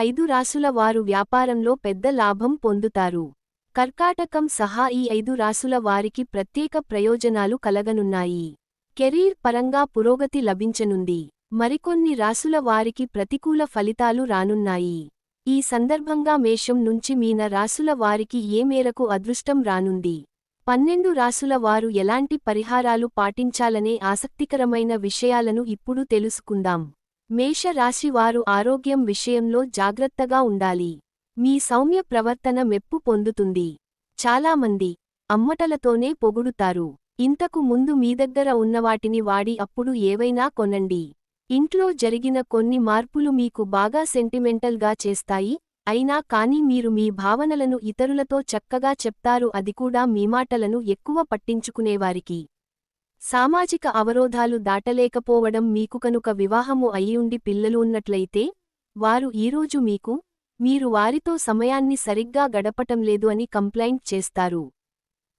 ఐదు రాసుల వారు వ్యాపారంలో పెద్ద లాభం పొందుతారు. కర్కాటకం సహా ఈ ఐదు రాసుల వారికి ప్రత్యేక ప్రయోజనాలు కలగనున్నాయి. కెరీర్ పరంగా పురోగతి లభించనుంది. మరికొన్ని రాసుల వారికి ప్రతికూల ఫలితాలు రానున్నాయి. ఈ సందర్భంగా మేషం నుంచి మీన రాసుల వారికి ఏ మేరకు అదృష్టం రానుంది? పన్నెండు రాసుల వారు ఎలాంటి పరిహారాలు పాటించాలనే ఆసక్తికరమైన విషయాలను ఇప్పుడు తెలుసుకుందాం. మేష రాశి వారు ఆరోగ్యం విషయంలో జాగ్రత్తగా ఉండాలి. మీ సౌమ్య ప్రవర్తన మెప్పు పొందుతుంది. చాలామంది అమ్మటలతోనే పొగుడుతారు. ఇంతకు ముందు మీ దగ్గర ఉన్నవాటిని వాడి అప్పుడు ఏవైనా కొనండి. ఇంట్లో జరిగిన కొన్ని మార్పులు మీకు బాగా సెంటిమెంటల్గా చేస్తాయి. అయినా కానీ మీరు మీ భావనలను ఇతరులతో చక్కగా చెప్తారు అది కూడా మీ మాటలను ఎక్కువ పట్టించుకునేవారికి. సామాజిక అవరోధాలు దాటలేకపోవడం మీకు కనుక వివాహము అయ్యుండి పిల్లలు ఉన్నట్లయితే వారు ఈరోజు మీకు మీరు వారితో సమయాన్ని సరిగ్గా గడపటం లేదు అని కంప్లైంట్ చేస్తారు.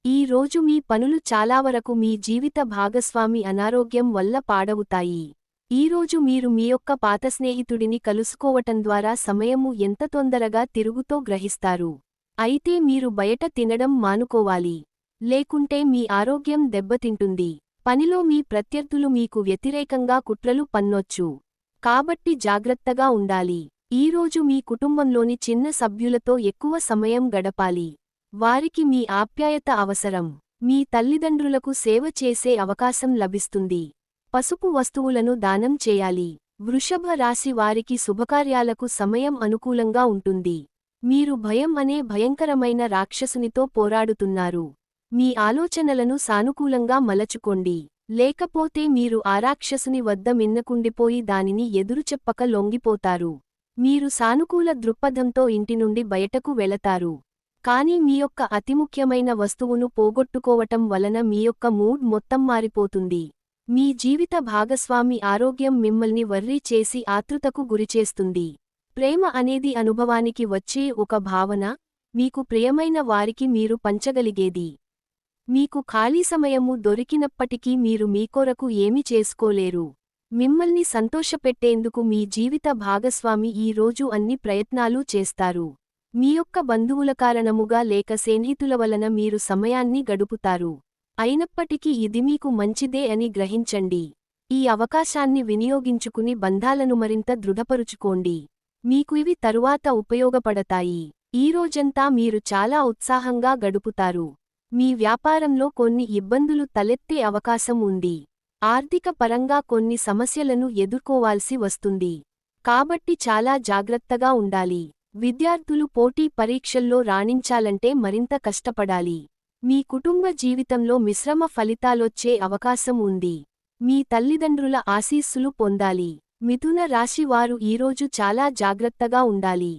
ఈ రోజు మీ పనులు చాలా వరకు మీ జీవిత భాగస్వామి అనారోగ్యం వల్ల పాడవుతాయి. ఈరోజు మీరు మీ యొక్క పాత స్నేహితుడిని కలుసుకోవటం ద్వారా సమయము ఎంత తొందరగా తిరుగుతో గ్రహిస్తారు. అయితే మీరు బయట తినడం మానుకోవాలి. లేకుంటే మీ ఆరోగ్యం దెబ్బతింటుంది. పనిలో మీ ప్రత్యర్థులు మీకు వ్యతిరేకంగా కుట్రలు పన్నొచ్చు. కాబట్టి జాగ్రత్తగా ఉండాలి. ఈరోజు మీ కుటుంబంలోని చిన్న సభ్యులతో ఎక్కువ సమయం గడపాలి. వారికి మీ ఆప్యాయత అవసరం. మీ తల్లిదండ్రులకు సేవ చేసే అవకాశం లభిస్తుంది. పసుపు వస్తువులను దానం చేయాలి. వృషభ రాశి వారికి శుభకార్యాలకు సమయం అనుకూలంగా ఉంటుంది. మీరు భయం అనే భయంకరమైన రాక్షసునితో పోరాడుతున్నారు. మీ ఆలోచనలను సానుకూలంగా మలచుకోండి. లేకపోతే మీరు ఆరాక్షసుని వద్ద మిన్నకుండిపోయి దానిని ఎదురుచెప్పక లొంగిపోతారు. మీరు సానుకూల దృక్పథంతో ఇంటి నుండి బయటకు వెళతారు. కానీ మీ యొక్క అతి ముఖ్యమైన వస్తువును పోగొట్టుకోవటం వలన మీ యొక్క మూడ్ మొత్తం మారిపోతుంది. మీ జీవిత భాగస్వామి ఆరోగ్యం మిమ్మల్ని వర్రీ చేసి ఆతృతకు గురిచేస్తుంది. ప్రేమ అనేది అనుభవానికి వచ్చే ఒక భావన. మీకు ప్రియమైన వారికి మీరు పంచగలిగేది. మీకు ఖాళీ సమయము దొరికినప్పటికీ మీరు మీ కొరకు ఏమి చేసుకోలేరు. మిమ్మల్ని సంతోషపెట్టేందుకు మీ జీవిత భాగస్వామి ఈ రోజు అన్ని ప్రయత్నాలు చేస్తారు. మీ యొక్క బంధువుల కారణముగా లేక స్నేహితుల వలన మీరు సమయాన్ని గడుపుతారు. అయినప్పటికీ ఇది మీకు మంచిదే అని గ్రహించండి. ఈ అవకాశాన్ని వినియోగించుకుని బంధాలను మరింత దృఢపరుచుకోండి. మీకు ఇవి తరువాత ఉపయోగపడతాయి. ఈ రోజంతా మీరు చాలా ఉత్సాహంగా గడుపుతారు. మీ వ్యాపారంలో కొన్ని ఇబ్బందులు తలెత్తే అవకాశం ఉంది. ఆర్థిక పరంగా కొన్ని సమస్యలను ఎదుర్కోవాల్సి వస్తుంది. కాబట్టి చాలా జాగ్రత్తగా ఉండాలి. విద్యార్థులు పోటీ పరీక్షల్లో రాణించాలంటే మరింత కష్టపడాలి. మీ కుటుంబ జీవితంలో మిశ్రమ ఫలితాలొచ్చే అవకాశం ఉంది. మీ తల్లిదండ్రుల ఆశీస్సులు పొందాలి. మిథున రాశివారు ఈరోజు చాలా జాగ్రత్తగా ఉండాలి.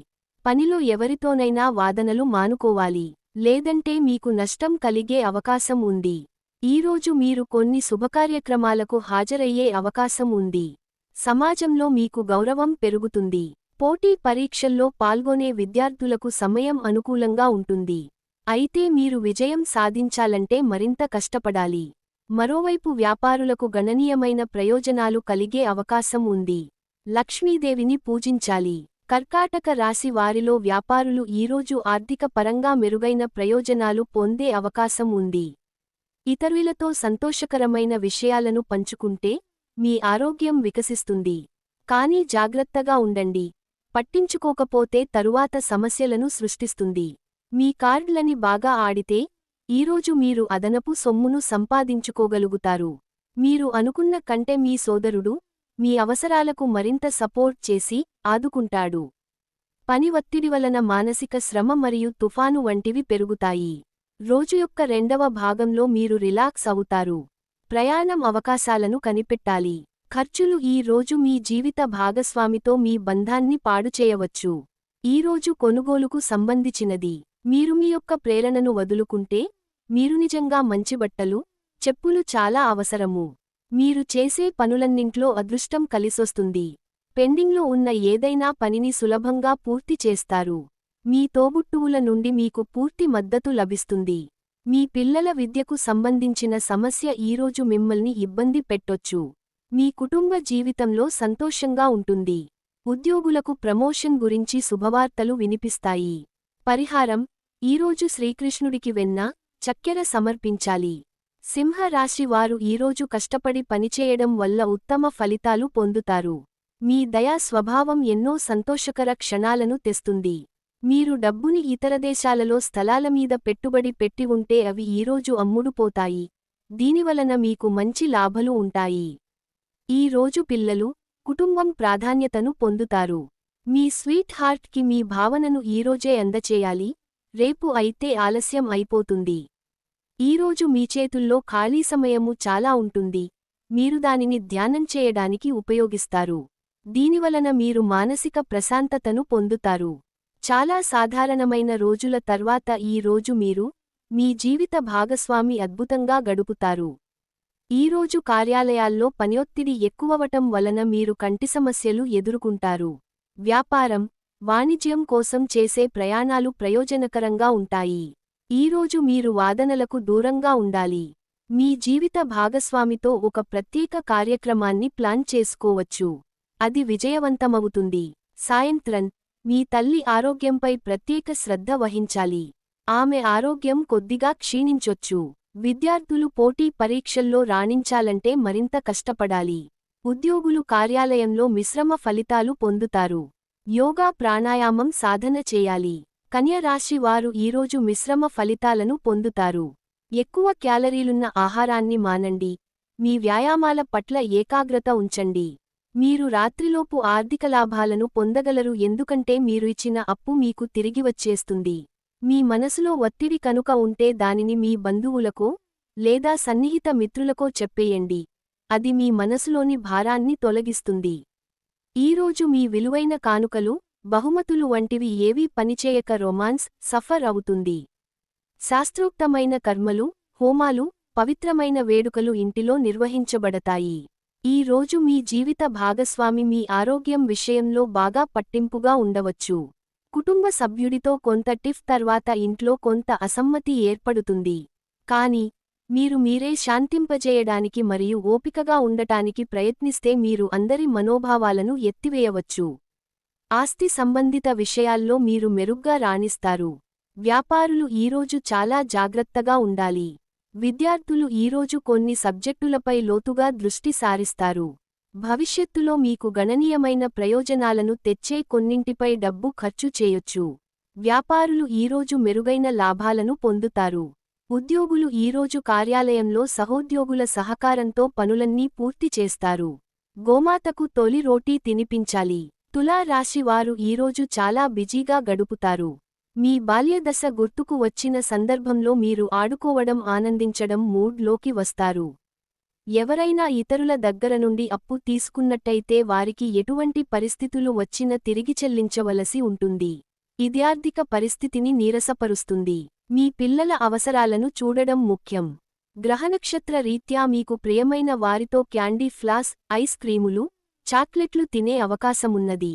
పనిలో ఎవరితోనైనా వాదనలు మానుకోవాలి. లేదంటే మీకు నష్టం కలిగే అవకాశం ఉంది. ఈరోజు మీరు కొన్ని శుభకార్యక్రమాలకు హాజరయ్యే అవకాశం ఉంది. సమాజంలో మీకు గౌరవం పెరుగుతుంది. పోటీ పరీక్షల్లో పాల్గొనే విద్యార్థులకు సమయం అనుకూలంగా ఉంటుంది. అయితే మీరు విజయం సాధించాలంటే మరింత కష్టపడాలి. మరోవైపు వ్యాపారులకు గణనీయమైన ప్రయోజనాలు కలిగే అవకాశం ఉంది. లక్ష్మీదేవిని పూజించాలి. కర్కాటక రాశి వారిలో వ్యాపారులు ఈరోజు ఆర్థిక పరంగా మెరుగైన ప్రయోజనాలు పొందే అవకాశం ఉంది. ఇతరులతో సంతోషకరమైన విషయాలను పంచుకుంటే మీ ఆరోగ్యం వికసిస్తుంది. కానీ జాగ్రత్తగా ఉండండి. పట్టించుకోకపోతే తరువాత సమస్యలను సృష్టిస్తుంది. మీ కార్డులని బాగా ఆడితే ఈరోజు మీరు అదనపు సొమ్మును సంపాదించుకోగలుగుతారు. మీరు అనుకున్న కంటే మీ సోదరుడు మీ అవసరాలకు మరింత సపోర్ట్ చేసి ఆదుకుంటాడు. పని ఒత్తిడి వలన మానసిక శ్రమ మరియు తుఫాను వంటివి పెరుగుతాయి. రోజు యొక్క రెండవ భాగంలో మీరు రిలాక్స్ అవుతారు. ప్రయాణం అవకాశాలను కనిపెట్టాలి. ఖర్చులు ఈ రోజు మీ జీవిత భాగస్వామితో మీ బంధాన్ని పాడుచేయవచ్చు ఈరోజు కొనుగోలుకు సంబంధించినది. మీరు మీ యొక్క ప్రేరణను వదులుకుంటే మీరు నిజంగా మంచి బట్టలు చెప్పులు చాలా అవసరము. మీరు చేసే పనులన్నింట్లో అదృష్టం కలిసొస్తుంది. పెండింగ్లో ఉన్న ఏదైనా పనిని సులభంగా పూర్తి చేస్తారు. మీ తోబుట్టువుల నుండి మీకు పూర్తి మద్దతు లభిస్తుంది. మీ పిల్లల విద్యకు సంబంధించిన సమస్య ఈరోజు మిమ్మల్ని ఇబ్బంది పెట్టొచ్చు. మీ కుటుంబ జీవితంలో సంతోషంగా ఉంటుంది. ఉద్యోగులకు ప్రమోషన్ గురించి శుభవార్తలు వినిపిస్తాయి. పరిహారం ఈరోజు శ్రీకృష్ణుడికి వెన్న చక్కెర సమర్పించాలి. సింహరాశి వారు ఈరోజు కష్టపడి పనిచేయడం వల్ల ఉత్తమ ఫలితాలు పొందుతారు. మీ దయా స్వభావం ఎన్నో సంతోషకర క్షణాలను తెస్తుంది. మీరు డబ్బుని ఇతర దేశాలలో స్థలాల మీద పెట్టుబడి పెట్టి ఉంటే అవి ఈరోజు అమ్ముడుపోతాయి దీనివలన మీకు మంచి లాభలు ఉంటాయి. ఈ రోజు పిల్లలు కుటుంబం ప్రాధాన్యతను పొందుతారు. మీ స్వీట్ హార్ట్కి మీ భావనను ఈరోజే అందచేయాలి. రేపు అయితే ఆలస్యం అయిపోతుంది. ఈరోజు మీ చేతుల్లో ఖాళీ సమయము చాలా ఉంటుంది. మీరు దానిని ధ్యానం చేయడానికి ఉపయోగిస్తారు. దీనివలన మీరు మానసిక ప్రశాంతతను పొందుతారు. చాలా సాధారణమైన రోజుల తర్వాత ఈ రోజు మీరు మీ జీవిత భాగస్వామి అద్భుతంగా గడుపుతారు. ఈరోజు కార్యాలయాల్లో పనిఒత్తిడి ఎక్కువవటం వలన మీరు కంటి సమస్యలు ఎదుర్కొంటారు. వ్యాపారం వాణిజ్యం కోసం చేసే ప్రయాణాలు ప్రయోజనకరంగా ఉంటాయి. ఈరోజు మీరు వాదనలకు దూరంగా ఉండాలి. మీ జీవిత భాగస్వామితో ఒక ప్రత్యేక కార్యక్రమాన్ని ప్లాన్ చేసుకోవచ్చు. అది విజయవంతమవుతుంది. సాయంత్రం మీ తల్లి ఆరోగ్యంపై ప్రత్యేక శ్రద్ధ వహించాలి. ఆమె ఆరోగ్యం కొద్దిగా క్షీణించొచ్చు. విద్యార్థులు పోటీ పరీక్షల్లో రాణించాలంటే మరింత కష్టపడాలి. ఉద్యోగులు కార్యాలయంలో మిశ్రమ ఫలితాలు పొందుతారు. యోగా ప్రాణాయామం సాధన చేయాలి. కన్యరాశి వారు ఈరోజు మిశ్రమ ఫలితాలను పొందుతారు. ఎక్కువ క్యాలరీలున్న ఆహారాన్ని మానండి. మీ వ్యాయామాల పట్ల ఏకాగ్రత ఉంచండి. మీరు రాత్రిలోపు ఆర్థిక లాభాలను పొందగలరు ఎందుకంటే మీరు ఇచ్చిన అప్పు మీకు తిరిగి వచ్చేస్తుంది. మీ మనసులో ఒత్తిడి కనుక ఉంటే దానిని మీ బంధువులకో లేదా సన్నిహిత మిత్రులకో చెప్పేయండి. అది మీ మనసులోని భారాన్ని తొలగిస్తుంది. ఈరోజు మీ విలువైన కానుకలు బహుమతులు వంటివి ఏవీ పనిచేయక రొమాన్స్ సఫర్ అవుతుంది. శాస్త్రోక్తమైన కర్మలు హోమాలు పవిత్రమైన వేడుకలు ఇంటిలో నిర్వహించబడతాయి. ఈ రోజు మీ జీవిత భాగస్వామి మీ ఆరోగ్యం విషయంలో బాగా పట్టింపుగా ఉండవచ్చు. కుటుంబ సభ్యుడితో కొంత టిఫ్ తర్వాత ఇంట్లో కొంత అసమ్మతి ఏర్పడుతుంది. కాని మీరు మీరే శాంతింపజేయడానికి మరియు ఓపికగా ఉండటానికి ప్రయత్నిస్తే మీరు అందరి మనోభావాలను ఎత్తివేయవచ్చు. ఆస్తి సంబంధిత విషయాల్లో మీరు మెరుగ్గా రాణిస్తారు. వ్యాపారులు ఈరోజు చాలా జాగ్రత్తగా ఉండాలి. విద్యార్థులు ఈరోజు కొన్ని సబ్జెక్టులపై లోతుగా దృష్టి సారిస్తారు. భవిష్యత్తులో మీకు గణనీయమైన ప్రయోజనాలను తెచ్చే కొన్నింటిపై డబ్బు ఖర్చు చేయొచ్చు. వ్యాపారులు ఈరోజు మెరుగైన లాభాలను పొందుతారు. ఉద్యోగులు ఈరోజు కార్యాలయంలో సహోద్యోగుల సహకారంతో పనులన్నీ పూర్తి చేస్తారు. గోమాతకు తొలి రోటీ తినిపించాలి. తులా రాశివారు ఈరోజు చాలా బిజీగా గడుపుతారు. మీ బాల్యదశ గుర్తుకు వచ్చిన సందర్భంలో మీరు ఆడుకోవడం ఆనందించడం మూడ్లోకి వస్తారు. ఎవరైనా ఇతరుల దగ్గర నుండి అప్పు తీసుకున్నట్టయితే వారికి ఎటువంటి పరిస్థితులు వచ్చినా తిరిగి చెల్లించవలసి ఉంటుంది. ఇద్యార్థిక పరిస్థితిని నీరసపరుస్తుంది. మీ పిల్లల అవసరాలను చూడడం ముఖ్యం. గ్రహనక్షత్ర రీత్యా మీకు ప్రియమైన వారితో క్యాండీ ఫ్లాస్ ఐస్ క్రీములు చాక్లెట్లు తినే అవకాశమున్నది.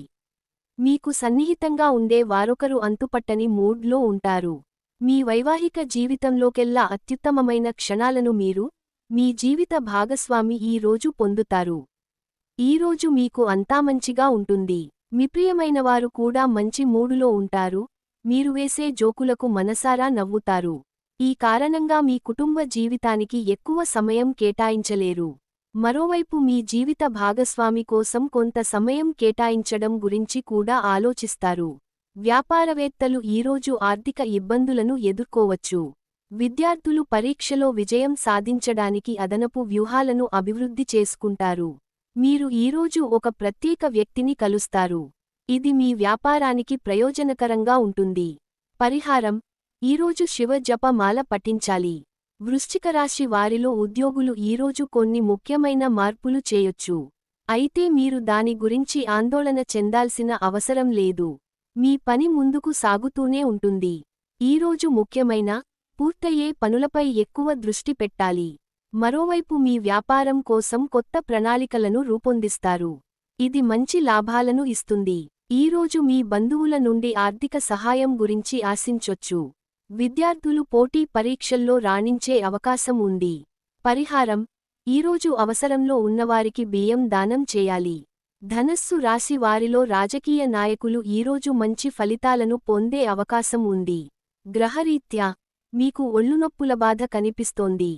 మీకు సన్నిహితంగా ఉండే వారొకరు అంతుపట్టని మూడ్లో ఉంటారు. మీ వైవాహిక జీవితంలోకెల్లా అత్యుత్తమమైన క్షణాలను మీరు మీ జీవిత భాగస్వామి ఈ రోజు పొందుతారు. ఈరోజు మీకు అంతా మంచిగా ఉంటుంది. మీ ప్రియమైనవారు కూడా మంచి మూడులో ఉంటారు. మీరు వేసే జోకులకు మనసారా నవ్వుతారు. ఈ కారణంగా మీ కుటుంబ జీవితానికి ఎక్కువ సమయం కేటాయించలేరు. మరోవైపు మీ జీవిత భాగస్వామి కోసం కొంత సమయం కేటాయించడం గురించి కూడా ఆలోచిస్తారు. వ్యాపారవేత్తలు ఈరోజు ఆర్థిక ఇబ్బందులను ఎదుర్కోవచ్చు. విద్యార్థులు పరీక్షలో విజయం సాధించడానికి అదనపు వ్యూహాలను అభివృద్ధి చేసుకుంటారు. మీరు ఈరోజు ఒక ప్రత్యేక వ్యక్తిని కలుస్తారు. ఇది మీ వ్యాపారానికి ప్రయోజనకరంగా ఉంటుంది. పరిహారం. ఈరోజు శివ జప మాల వృశ్చిక వృశ్చికరాశి వారిలో ఉద్యోగులు ఈరోజు కొన్ని ముఖ్యమైన మార్పులు చేయొచ్చు. అయితే మీరు దాని గురించి ఆందోళన చెందాల్సిన అవసరం లేదు. మీ పని ముందుకు సాగుతూనే ఉంటుంది. ఈరోజు ముఖ్యమైన పూర్తయ్యే పనులపై ఎక్కువ దృష్టి పెట్టాలి. మరోవైపు మీ వ్యాపారం కోసం కొత్త ప్రణాళికలను రూపొందిస్తారు. ఇది మంచి లాభాలను ఇస్తుంది. ఈరోజు మీ బంధువుల నుండి ఆర్థిక సహాయం గురించి ఆశించొచ్చు. విద్యార్థులు పోటీ పరీక్షల్లో రాణించే అవకాశం ఉంది. పరిహారం ఈరోజు అవసరంలో ఉన్నవారికి బియ్యం దానం చేయాలి. ధనస్సు రాశి వారిలో రాజకీయ నాయకులు ఈరోజు మంచి ఫలితాలను పొందే అవకాశం ఉంది. గ్రహరీత్యా మీకు ఒళ్ళునొప్పుల బాధ కనిపిస్తోంది.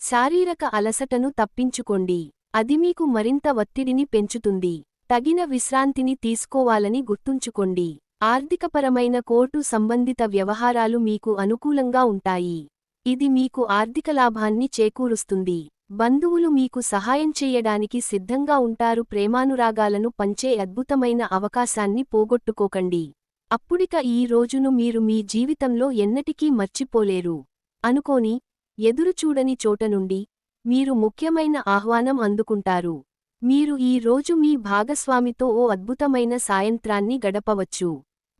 శారీరక అలసటను తప్పించుకోండి. అది మీకు మరింత ఒత్తిడిని పెంచుతుంది. తగిన విశ్రాంతిని తీసుకోవాలని గుర్తుంచుకోండి. ఆర్థికపరమైన కోర్టు సంబంధిత వ్యవహారాలు మీకు అనుకూలంగా ఉంటాయి. ఇది మీకు ఆర్థిక లాభాన్ని చేకూరుస్తుంది. బంధువులు మీకు సహాయం చేయడానికి సిద్ధంగా ఉంటారు. ప్రేమానురాగాలను పంచే అద్భుతమైన అవకాశాన్ని పోగొట్టుకోకండి. అప్పుడిక ఈ రోజును మీరు మీ జీవితంలో ఎన్నటికీ మర్చిపోలేరు. అనుకోని ఎదురుచూడని చోట నుండి మీరు ముఖ్యమైన ఆహ్వానం అందుకుంటారు. మీరు ఈ రోజు మీ భాగస్వామితో ఓ అద్భుతమైన సాయంత్రాన్ని గడపవచ్చు.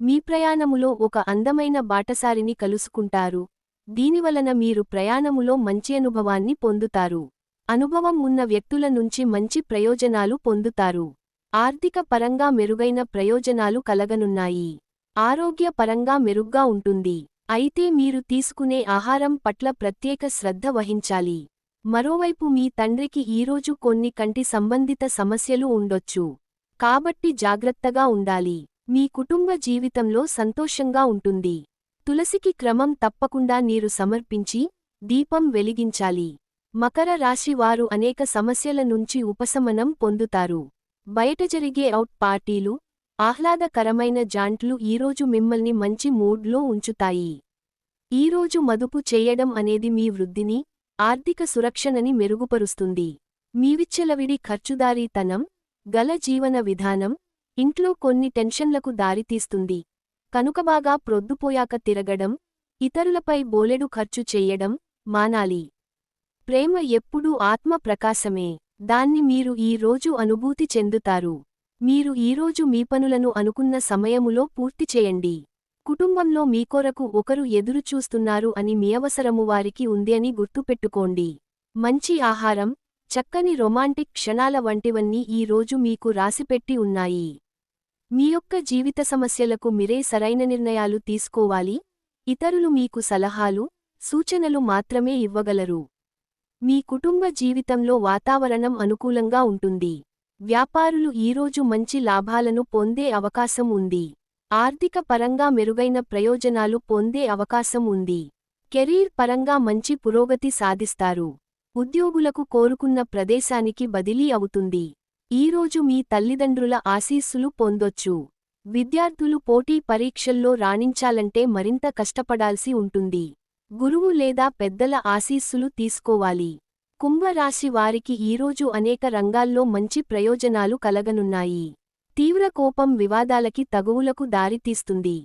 మీ ప్రయాణములో ఒక అందమైన బాటసారిని కలుసుకుంటారు. దీనివలన మీరు ప్రయాణములో మంచి అనుభవాన్ని పొందుతారు. అనుభవం ఉన్న వ్యక్తుల నుంచి మంచి ప్రయోజనాలు పొందుతారు. ఆర్థిక పరంగా మెరుగైన ప్రయోజనాలు కలగనున్నాయి. ఆరోగ్య పరంగా మెరుగ్గా ఉంటుంది. అయితే మీరు తీసుకునే ఆహారం పట్ల ప్రత్యేక శ్రద్ధ వహించాలి. మరోవైపు మీ తండ్రికి ఈరోజు కొన్ని కంటి సంబంధిత సమస్యలు ఉండొచ్చు. కాబట్టి జాగ్రత్తగా ఉండాలి. మీ కుటుంబ జీవితంలో సంతోషంగా ఉంటుంది. తులసికి క్రమం తప్పకుండా నీరు సమర్పించి దీపం వెలిగించాలి. మకర రాశి వారు అనేక సమస్యల నుంచి ఉపశమనం పొందుతారు. బయట జరిగే అవుట్ పార్టీలు ఆహ్లాదకరమైన జాంట్లు ఈరోజు మిమ్మల్ని మంచి మూడ్లో ఉంచుతాయి. ఈరోజు మదుపు చేయడం అనేది మీ వృద్ధిని ఆర్థిక సురక్షణని మెరుగుపరుస్తుంది. మీవిచ్చలవిడి ఖర్చుదారీతనం గల జీవన విధానం ఇంట్లో కొన్ని టెన్షన్లకు దారితీస్తుంది కనుకబాగా ప్రొద్దుపోయాక తిరగడం ఇతరులపై బోలెడు ఖర్చు చెయ్యడం మానాలి. ప్రేమ ఎప్పుడూ ఆత్మ ప్రకాశమే. దాన్ని మీరు ఈ రోజు అనుభూతి చెందుతారు. మీరు ఈరోజు మీ పనులను అనుకున్న సమయములో పూర్తి చేయండి. కుటుంబంలో మీకొరకు ఒకరు ఎదురుచూస్తున్నారు అని మీ అవసరము వారికి ఉంది అని గుర్తుపెట్టుకోండి. మంచి ఆహారం చక్కని రొమాంటిక్ క్షణాల వంటివన్నీ ఈ రోజు మీకు రాసిపెట్టి ఉన్నాయి. మీ యొక్క జీవిత సమస్యలకు మీరే సరైన నిర్ణయాలు తీసుకోవాలి. ఇతరులు మీకు సలహాలు సూచనలు మాత్రమే ఇవ్వగలరు. మీ కుటుంబ జీవితంలో వాతావరణం అనుకూలంగా ఉంటుంది. వ్యాపారులు ఈరోజు మంచి లాభాలను పొందే అవకాశం ఉంది. ఆర్థిక పరంగా మెరుగైన ప్రయోజనాలు పొందే అవకాశం ఉంది. కెరీర్ పరంగా మంచి పురోగతి సాధిస్తారు. ఉద్యోగులకు కోరుకున్న ప్రదేశానికి బదిలీ అవుతుంది. ఈరోజు మీ తల్లిదండ్రుల ఆశీస్సులు పొందొచ్చు. విద్యార్థులు పోటీ పరీక్షల్లో రాణించాలంటే మరింత కష్టపడాల్సి ఉంటుంది. గురువు లేదా పెద్దల ఆశీస్సులు తీసుకోవాలి. కుంభరాశి వారికి ఈరోజు అనేక రంగాల్లో మంచి ప్రయోజనాలు కలగనున్నాయి. తీవ్ర కోపం వివాదాలకి తగువులకు దారితీస్తుంది.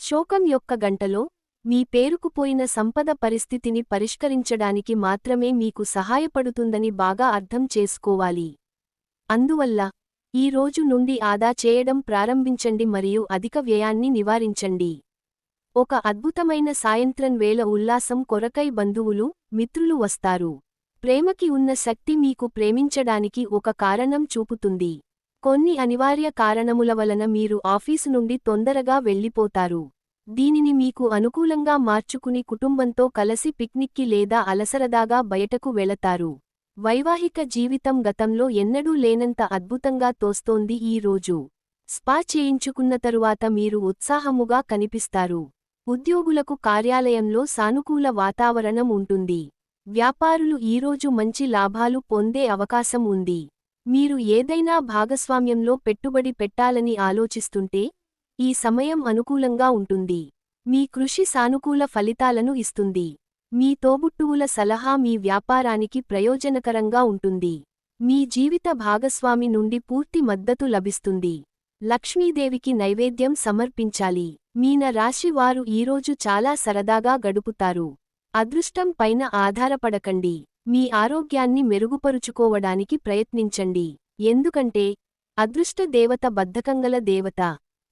శోకం యొక్క గంటలో మీ పేరుకుపోయిన సంపద పరిస్థితిని పరిష్కరించడానికి మాత్రమే మీకు సహాయపడుతుందని బాగా అర్థం చేసుకోవాలి. అందువల్ల ఈ రోజు నుండి ఆదా చేయడం ప్రారంభించండి మరియు అధిక వ్యయాన్ని నివారించండి. ఒక అద్భుతమైన సాయంత్రం వేళ ఉల్లాసం కొరకై బంధువులు మిత్రులు వస్తారు. ప్రేమకి ఉన్న శక్తి మీకు ప్రేమించడానికి ఒక కారణం చూపుతుంది. కొన్ని అనివార్య కారణముల వలన మీరు ఆఫీసు నుండి తొందరగా వెళ్ళిపోతారు. దీనిని మీకు అనుకూలంగా మార్చుకుని కుటుంబంతో కలసి పిక్నిక్కి లేదా అలసరదాగా బయటకు వెళతారు. వైవాహిక జీవితం గతంలో ఎన్నడూ లేనంత అద్భుతంగా తోస్తోంది ఈ రోజు. స్పా చేయించుకున్న తరువాత మీరు ఉత్సాహముగా కనిపిస్తారు. ఉద్యోగులకు కార్యాలయంలో సానుకూల వాతావరణం ఉంటుంది. వ్యాపారులు ఈరోజు మంచి లాభాలు పొందే అవకాశం ఉంది. మీరు ఏదైనా భాగస్వామ్యంలో పెట్టుబడి పెట్టాలని ఆలోచిస్తుంటే ఈ సమయం అనుకూలంగా ఉంటుంది. మీ కృషి సానుకూల ఫలితాలను ఇస్తుంది. మీ తోబుట్టువుల సలహా మీ వ్యాపారానికి ప్రయోజనకరంగా ఉంటుంది. మీ జీవిత భాగస్వామి నుండి పూర్తి మద్దతు లభిస్తుంది. లక్ష్మీదేవికి నైవేద్యం సమర్పించాలి. మీన రాశి వారు ఈరోజు చాలా సరదాగా గడుపుతారు. అదృష్టం పైన ఆధారపడకండి. మీ ఆరోగ్యాన్ని మెరుగుపరుచుకోవడానికి ప్రయత్నించండి. ఎందుకంటే అదృష్ట దేవత బద్ధకంగల దేవత.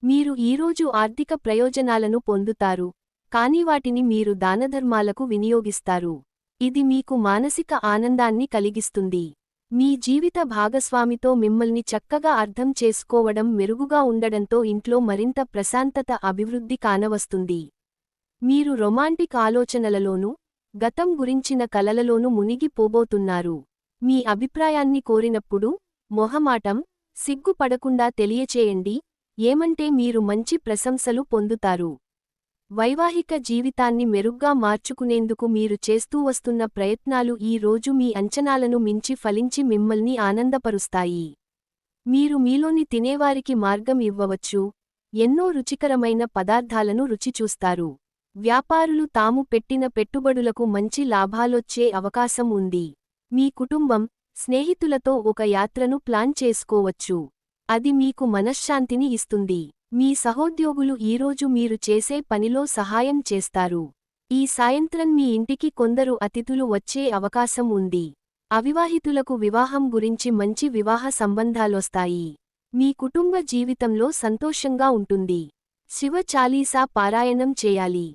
మీరు ఈరోజు ఆర్థిక ప్రయోజనాలను పొందుతారు. కాని వాటిని మీరు దానధర్మాలకు వినియోగిస్తారు. ఇది మీకు మానసిక ఆనందాన్ని కలిగిస్తుంది. మీ జీవిత భాగస్వామితో మిమ్మల్ని చక్కగా అర్థం చేసుకోవడం మెరుగుగా ఉండడంతో ఇంట్లో మరింత ప్రశాంతత అభివృద్ధి కానవస్తుంది. మీరు రొమాంటిక్ ఆలోచనలలోనూ గతం గురించిన కలలలోనూ మునిగిపోబోతున్నారు. మీ అభిప్రాయాన్ని కోరినప్పుడు మొహమాటం సిగ్గుపడకుండా తెలియచేయండి. ఏమంటే మీరు మంచి ప్రశంసలు పొందుతారు. వైవాహిక జీవితాన్ని మెరుగ్గా మార్చుకునేందుకు మీరు చేస్తూ వస్తున్న ప్రయత్నాలు ఈ రోజు మీ అంచనాలను మించి ఫలించి మిమ్మల్ని ఆనందపరుస్తాయి. మీరు మీలోని తినేవారికి మార్గం ఇవ్వవచ్చు. ఎన్నో రుచికరమైన పదార్థాలను రుచిచూస్తారు వ్యాపారులు తాము పెట్టిన పెట్టుబడులకు మంచి లాభాలొచ్చే అవకాశం ఉంది. మీ కుటుంబం స్నేహితులతో ఒక యాత్రను ప్లాన్ చేసుకోవచ్చు. అది మీకు మనశ్శాంతిని ఇస్తుంది. మీ సహోద్యోగులు ఈరోజు మీరు చేసే పనిలో సహాయం చేస్తారు. ఈ సాయంత్రం మీ ఇంటికి కొందరు అతిథులు వచ్చే అవకాశం ఉంది. అవివాహితులకు వివాహం గురించి మంచి వివాహ సంబంధాలొస్తాయి. మీ కుటుంబ జీవితంలో సంతోషంగా ఉంటుంది. శివ చాలీసా పారాయణం చేయాలి.